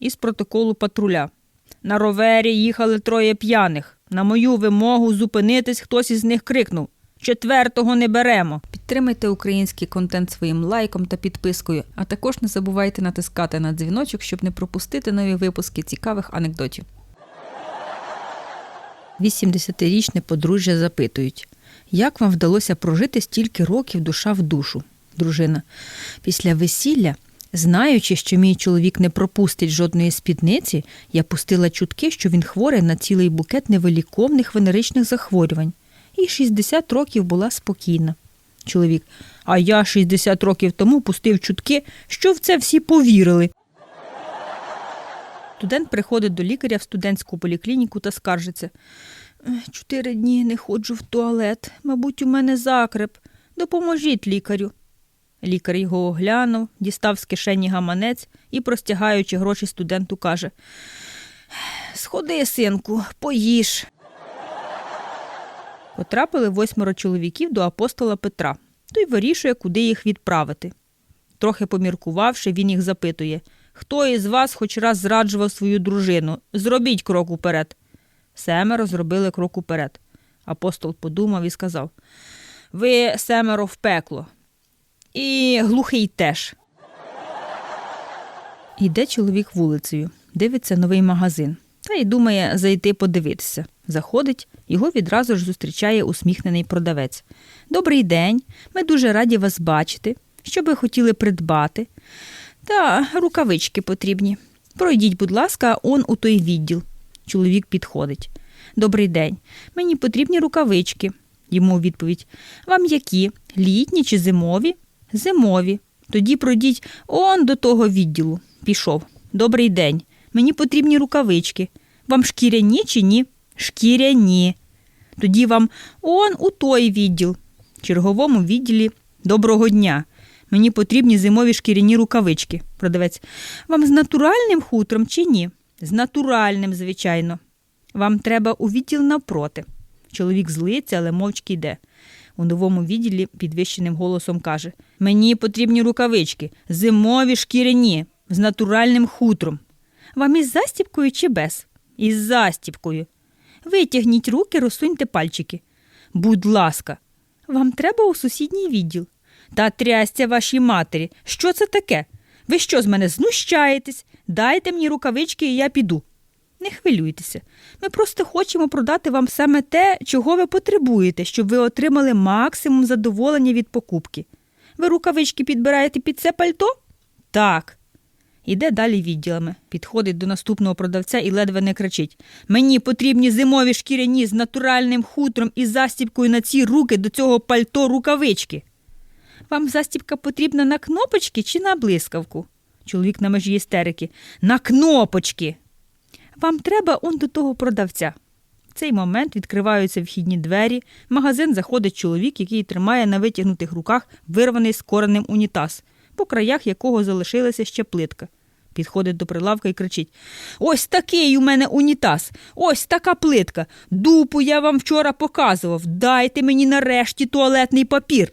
із протоколу патруля. На ровері їхали троє п'яних. На мою вимогу зупинитись хтось із них крикнув. Четвертого не беремо. Підтримайте український контент своїм лайком та підпискою, а також не забувайте натискати на дзвіночок, щоб не пропустити нові випуски цікавих анекдотів. 80-річне подружжя запитують, як вам вдалося прожити стільки років душа в душу, дружина. Після весілля, знаючи, що мій чоловік не пропустить жодної спідниці, я пустила чутки, що він хворий на цілий букет невиліковних венеричних захворювань. І 60 років була спокійна. Чоловік, а я 60 років тому пустив чутки, що в це всі повірили. Студент приходить до лікаря в студентську поліклініку та скаржиться. Чотири дні не ходжу в туалет. Мабуть, у мене закреп. Допоможіть лікарю. Лікар його оглянув, дістав з кишені гаманець і, простягаючи гроші студенту, каже: Сходи, синку, поїж. Потрапили восьмеро чоловіків до апостола Петра. Той вирішує, куди їх відправити. Трохи поміркувавши, він їх запитує Хто із вас хоч раз зраджував свою дружину? Зробіть крок уперед. Семеро зробили крок уперед. Апостол подумав і сказав Ви семеро в пекло. І глухий теж. Йде чоловік вулицею, дивиться новий магазин та й думає зайти подивитися. Заходить, його відразу ж зустрічає усміхнений продавець. Добрий день, ми дуже раді вас бачити. Що би хотіли придбати? Та рукавички потрібні. Пройдіть, будь ласка, он у той відділ. Чоловік підходить. Добрий день. Мені потрібні рукавички. Йому відповідь: Вам які? Літні чи зимові? Зимові. Тоді пройдіть он до того відділу. Пішов. Добрий день. Мені потрібні рукавички. Вам шкіряні чи ні? Шкіряні. Тоді вам он у той відділ. Черговому відділі доброго дня. Мені потрібні зимові шкіряні рукавички. Продавець. Вам з натуральним хутром чи ні? З натуральним, звичайно. Вам треба у відділ навпроти. Чоловік злиться, але мовчки йде. У новому відділі підвищеним голосом каже: Мені потрібні рукавички, зимові шкіряні, з натуральним хутром. Вам із застіпкою чи без? Із застіпкою. Витягніть руки, розсуньте пальчики. Будь ласка, вам треба у сусідній відділ. Та трясця вашій матері. Що це таке? Ви що з мене знущаєтесь? Дайте мені рукавички, і я піду. Не хвилюйтеся. Ми просто хочемо продати вам саме те, чого ви потребуєте, щоб ви отримали максимум задоволення від покупки. Ви рукавички підбираєте під це пальто? Так. Іде далі відділами, підходить до наступного продавця і ледве не кричить: Мені потрібні зимові шкіряні з натуральним хутром і застіпкою на ці руки до цього пальто рукавички. Вам застіпка потрібна на кнопочки чи на блискавку? Чоловік на межі істерики. На кнопочки. Вам треба он до того продавця. В цей момент відкриваються вхідні двері. В магазин заходить чоловік, який тримає на витягнутих руках вирваний з коренем унітаз, по краях якого залишилася ще плитка. Підходить до прилавка і кричить: Ось такий у мене унітаз, ось така плитка. Дупу я вам вчора показував. Дайте мені нарешті туалетний папір.